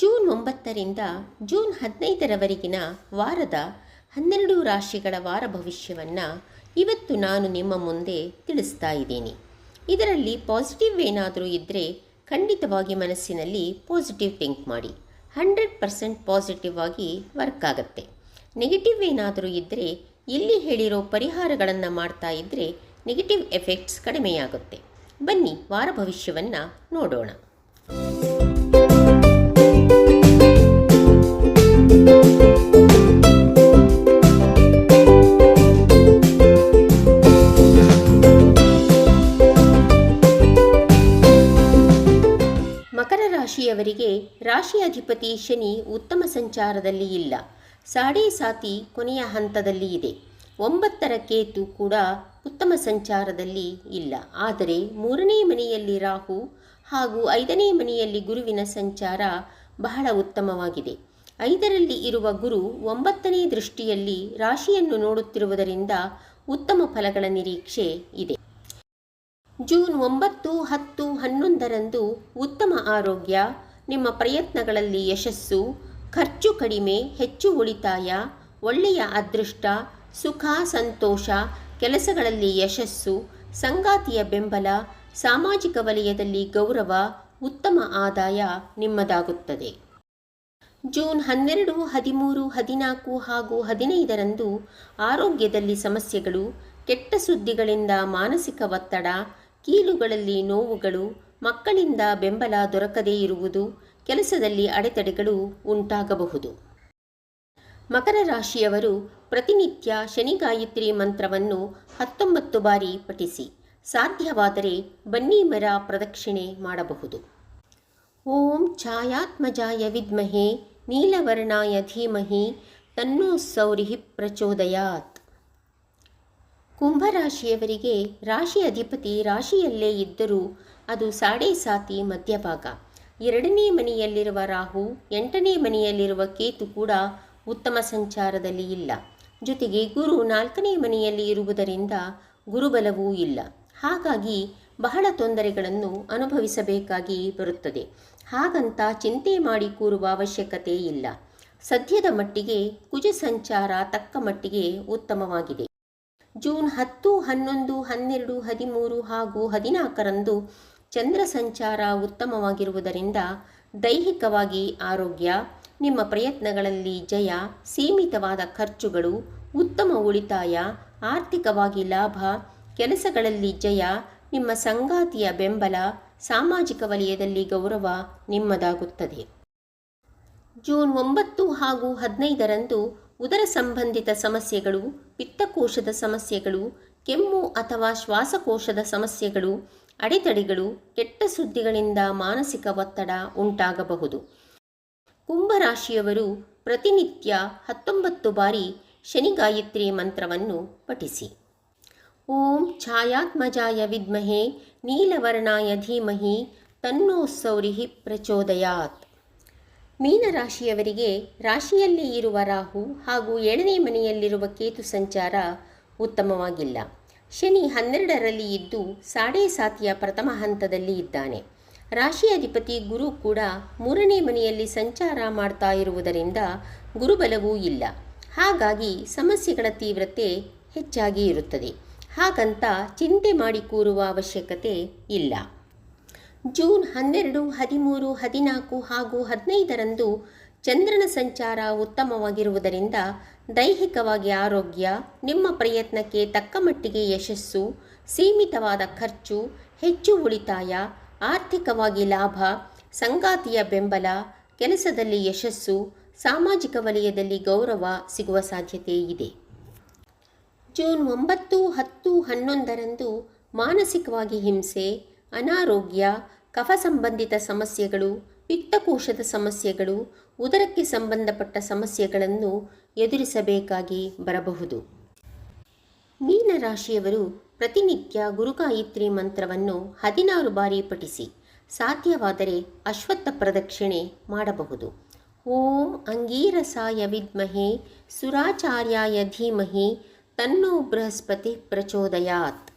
June ಒಂಬತ್ತರಿಂದ June ಹದಿನೈದರವರೆಗಿನ ವಾರದ ಹನ್ನೆರಡು ರಾಶಿಗಳ ವಾರ ಭವಿಷ್ಯವನ್ನು ಇವತ್ತು ನಾನು ನಿಮ್ಮ ಮುಂದೆ ತಿಳಿಸ್ತಾ ಇದ್ದೀನಿ. ಇದರಲ್ಲಿ ಪಾಸಿಟಿವ್ ಏನಾದರೂ ಇದ್ದರೆ ಖಂಡಿತವಾಗಿ ಮನಸ್ಸಿನಲ್ಲಿ ಪಾಸಿಟಿವ್ ಥಿಂಕ್ ಮಾಡಿ. ಹಂಡ್ರೆಡ್ ಪರ್ಸೆಂಟ್ ಪಾಸಿಟಿವ್ ಆಗಿ ವರ್ಕ್ ಆಗುತ್ತೆ. ನೆಗೆಟಿವ್ ಏನಾದರೂ ಇದ್ದರೆ ಇಲ್ಲಿ ಹೇಳಿರೋ ಪರಿಹಾರಗಳನ್ನು ಮಾಡ್ತಾ ಇದ್ದರೆ ನೆಗೆಟಿವ್ ಎಫೆಕ್ಟ್ಸ್ ಕಡಿಮೆಯಾಗುತ್ತೆ. ಬನ್ನಿ ವಾರ ಭವಿಷ್ಯವನ್ನು ನೋಡೋಣ. ರಾಶಿಯವರಿಗೆ ರಾಶಿ ಅಧಿಪತಿ ಶನಿ ಉತ್ತಮ ಸಂಚಾರದಲ್ಲಿ ಇಲ್ಲ. ಸಾಡೆ ಸಾತಿ ಕೊನೆಯ ಹಂತದಲ್ಲಿ ಇದೆ. ಒಂಬತ್ತರ ಕೇತು ಕೂಡ ಉತ್ತಮ ಸಂಚಾರದಲ್ಲಿ ಇಲ್ಲ. ಆದರೆ ಮೂರನೇ ಮನೆಯಲ್ಲಿ ರಾಹು ಹಾಗೂ ಐದನೇ ಮನೆಯಲ್ಲಿ ಗುರುವಿನ ಸಂಚಾರ ಬಹಳ ಉತ್ತಮವಾಗಿದೆ. ಐದರಲ್ಲಿ ಇರುವ ಗುರು ಒಂಬತ್ತನೇ ದೃಷ್ಟಿಯಲ್ಲಿ ರಾಶಿಯನ್ನು ನೋಡುತ್ತಿರುವುದರಿಂದ ಉತ್ತಮ ಫಲಗಳ ನಿರೀಕ್ಷೆ ಇದೆ. ಜೂನ್ ಒಂಬತ್ತು ಹತ್ತು ಹನ್ನೊಂದರಂದು ಉತ್ತಮ ಆರೋಗ್ಯ, ನಿಮ್ಮ ಪ್ರಯತ್ನಗಳಲ್ಲಿ ಯಶಸ್ಸು, ಖರ್ಚು ಕಡಿಮೆ, ಹೆಚ್ಚು ಉಳಿತಾಯ, ಒಳ್ಳೆಯ ಅದೃಷ್ಟ, ಸುಖ, ಸಂತೋಷ, ಕೆಲಸಗಳಲ್ಲಿ ಯಶಸ್ಸು, ಸಂಗಾತಿಯ ಬೆಂಬಲ, ಸಾಮಾಜಿಕ ವಲಯದಲ್ಲಿ ಗೌರವ, ಉತ್ತಮ ಆದಾಯ ನಿಮ್ಮದಾಗುತ್ತದೆ. ಜೂನ್ ಹನ್ನೆರಡು, ಹದಿಮೂರು, ಹದಿನಾಲ್ಕು ಹಾಗೂ ಹದಿನೈದರಂದು ಆರೋಗ್ಯದಲ್ಲಿ ಸಮಸ್ಯೆಗಳು, ಕೆಟ್ಟ ಸುದ್ದಿಗಳಿಂದ ಮಾನಸಿಕ ಒತ್ತಡ ಕೀಲುಗಳಲ್ಲಿ ನೋವುಗಳು, ಮಕ್ಕಳಿಂದ ಬೆಂಬಲ ದೊರಕದೇ ಇರುವುದು, ಕೆಲಸದಲ್ಲಿ ಅಡೆತಡೆಗಳು ಉಂಟಾಗಬಹುದು. ಮಕರ ರಾಶಿಯವರು ಪ್ರತಿನಿತ್ಯ ಶನಿ ಗಾಯತ್ರಿ ಮಂತ್ರವನ್ನು ಹತ್ತೊಂಬತ್ತು ಬಾರಿ ಪಠಿಸಿ, ಸಾಧ್ಯವಾದರೆ ಬನ್ನಿ ಮರ ಪ್ರದಕ್ಷಿಣೆ ಮಾಡಬಹುದು. ಓಂ ಛಾಯಾತ್ಮಜಾಯ ವಿದ್ಮಹೇ, ನೀಲವರ್ಣಾಯ ಧೀಮಹಿ, ತನ್ನೋ ಸೌರಿಹಿ ಪ್ರಚೋದಯಾತ್. ಕುಂಭರಾಶಿಯವರಿಗೆ ರಾಶಿ ಅಧಿಪತಿ ರಾಶಿಯಲ್ಲೇ ಇದ್ದರೂ ಅದು ಸಾಡೆ ಸಾತಿ ಮಧ್ಯಭಾಗ. ಎರಡನೇ ಮನೆಯಲ್ಲಿರುವ ರಾಹು, ಎಂಟನೇ ಮನೆಯಲ್ಲಿರುವ ಕೇತು ಕೂಡ ಉತ್ತಮ ಸಂಚಾರದಲ್ಲಿ ಇಲ್ಲ. ಜೊತೆಗೆ ಗುರು ನಾಲ್ಕನೇ ಮನೆಯಲ್ಲಿ ಇರುವುದರಿಂದ ಗುರುಬಲವೂ ಇಲ್ಲ. ಹಾಗಾಗಿ ಬಹಳ ತೊಂದರೆಗಳನ್ನು ಅನುಭವಿಸಬೇಕಾಗಿ ಬರುತ್ತದೆ. ಹಾಗಂತ ಚಿಂತೆ ಮಾಡಿ ಕೂರುವ ಅವಶ್ಯಕತೆ ಇಲ್ಲ. ಸದ್ಯದ ಮಟ್ಟಿಗೆ ಕುಜ ಸಂಚಾರ ತಕ್ಕ ಮಟ್ಟಿಗೆ ಉತ್ತಮವಾಗಿದೆ. ಜೂನ್ ಹತ್ತು, ಹನ್ನೊಂದು, ಹನ್ನೆರಡು, ಹದಿಮೂರು ಹಾಗೂ ಹದಿನಾಲ್ಕರಂದು ಚಂದ್ರ ಸಂಚಾರ ಉತ್ತಮವಾಗಿರುವುದರಿಂದ ದೈಹಿಕವಾಗಿ ಆರೋಗ್ಯ, ನಿಮ್ಮ ಪ್ರಯತ್ನಗಳಲ್ಲಿ ಜಯ, ಸೀಮಿತವಾದ ಖರ್ಚುಗಳು, ಉತ್ತಮ ಉಳಿತಾಯ, ಆರ್ಥಿಕವಾಗಿ ಲಾಭ, ಕೆಲಸಗಳಲ್ಲಿ ಜಯ, ನಿಮ್ಮ ಸಂಗಾತಿಯ ಬೆಂಬಲ, ಸಾಮಾಜಿಕ ವಲಯದಲ್ಲಿ ಗೌರವ ನಿಮ್ಮದಾಗುತ್ತದೆ. ಜೂನ್ ಒಂಬತ್ತು ಹಾಗೂ ಹದಿನೈದರಂದು ಉದರ ಸಂಬಂಧಿತ ಸಮಸ್ಯೆಗಳು, ಪಿತ್ತಕೋಶದ ಸಮಸ್ಯೆಗಳು, ಕೆಮ್ಮು ಅಥವಾ ಶ್ವಾಸಕೋಶದ ಸಮಸ್ಯೆಗಳು, ಅಡೆತಡೆಗಳು, ಕೆಟ್ಟ ಸುದ್ದಿಗಳಿಂದ ಮಾನಸಿಕ ಒತ್ತಡ ಉಂಟಾಗಬಹುದು. ಕುಂಭರಾಶಿಯವರು ಪ್ರತಿನಿತ್ಯ ಹತ್ತೊಂಬತ್ತು ಬಾರಿ ಶನಿಗಾಯತ್ರಿ ಮಂತ್ರವನ್ನು ಪಠಿಸಿ. ಓಂ ಛಾಯಾತ್ಮಜಾಯ ವಿದ್ಮಹೆ, ನೀಲವರ್ಣಾಯ ಧೀಮಹಿ ತನ್ನೋ ಸೌರಿಹಿ ಪ್ರಚೋದಯಾತ್. ಮೀನರಾಶಿಯವರಿಗೆ ರಾಶಿಯಲ್ಲಿ ಇರುವ ರಾಹು ಹಾಗೂ ಏಳನೇ ಮನೆಯಲ್ಲಿರುವ ಕೇತು ಸಂಚಾರ ಉತ್ತಮವಾಗಿಲ್ಲ. ಶನಿ ಹನ್ನೆರಡರಲ್ಲಿ ಇದ್ದು ಸಾಡೆ ಸಾತಿಯ ಪ್ರಥಮ ಹಂತದಲ್ಲಿ ಇದ್ದಾನೆ. ರಾಶಿ ಅಧಿಪತಿ ಗುರು ಕೂಡ ಮೂರನೇ ಮನೆಯಲ್ಲಿ ಸಂಚಾರ ಮಾಡ್ತಾ ಇರುವುದರಿಂದ ಗುರುಬಲವೂ ಇಲ್ಲ. ಹಾಗಾಗಿ ಸಮಸ್ಯೆಗಳ ತೀವ್ರತೆ ಹೆಚ್ಚಾಗಿ ಇರುತ್ತದೆ. ಹಾಗಂತ ಚಿಂತೆ ಮಾಡಿ ಕೂರುವ ಅವಶ್ಯಕತೆ ಇಲ್ಲ. ಜೂನ್ ಹನ್ನೆರಡು, ಹದಿಮೂರು, ಹದಿನಾಲ್ಕು ಹಾಗೂ ಹದಿನೈದರಂದು ಚಂದ್ರನ ಸಂಚಾರ ಉತ್ತಮವಾಗಿರುವುದರಿಂದ ದೈಹಿಕವಾಗಿ ಆರೋಗ್ಯ, ನಿಮ್ಮ ಪ್ರಯತ್ನಕ್ಕೆ ತಕ್ಕ ಮಟ್ಟಿಗೆ ಯಶಸ್ಸು, ಸೀಮಿತವಾದ ಖರ್ಚು, ಹೆಚ್ಚು ಉಳಿತಾಯ, ಆರ್ಥಿಕವಾಗಿ ಲಾಭ, ಸಂಗಾತಿಯ ಬೆಂಬಲ, ಕೆಲಸದಲ್ಲಿ ಯಶಸ್ಸು, ಸಾಮಾಜಿಕ ವಲಯದಲ್ಲಿ ಗೌರವ ಸಿಗುವ ಸಾಧ್ಯತೆ ಇದೆ. ಜೂನ್ ಒಂಬತ್ತು, ಹತ್ತು, ಹನ್ನೊಂದರಂದು ಮಾನಸಿಕವಾಗಿ ಹಿಂಸೆ ಅನಾರೋಗ್ಯ ಕಫ ಸಂಬಂಧಿತ ಸಮಸ್ಯೆಗಳು, ಪಿತ್ತಕೋಶದ ಸಮಸ್ಯೆಗಳು, ಉದರಕ್ಕೆ ಸಂಬಂಧಪಟ್ಟ ಸಮಸ್ಯೆಗಳನ್ನು ಎದುರಿಸಬೇಕಾಗಿ ಬರಬಹುದು. ಮೀನರಾಶಿಯವರು ಪ್ರತಿನಿತ್ಯ ಗುರುಗಾಯತ್ರಿ ಮಂತ್ರವನ್ನು ಹದಿನಾರು ಬಾರಿ ಪಠಿಸಿ, ಸಾಧ್ಯವಾದರೆ ಅಶ್ವತ್ಥ ಪ್ರದಕ್ಷಿಣೆ ಮಾಡಬಹುದು. ಓಂ ಅಂಗೀರಸಾಯ ವಿದ್ಮಹೆ, ಸುರಾಚಾರ್ಯಾಯ ಧೀಮಹಿ, ತನ್ನೋ ಬೃಹಸ್ಪತಿ ಪ್ರಚೋದಯಾತ್.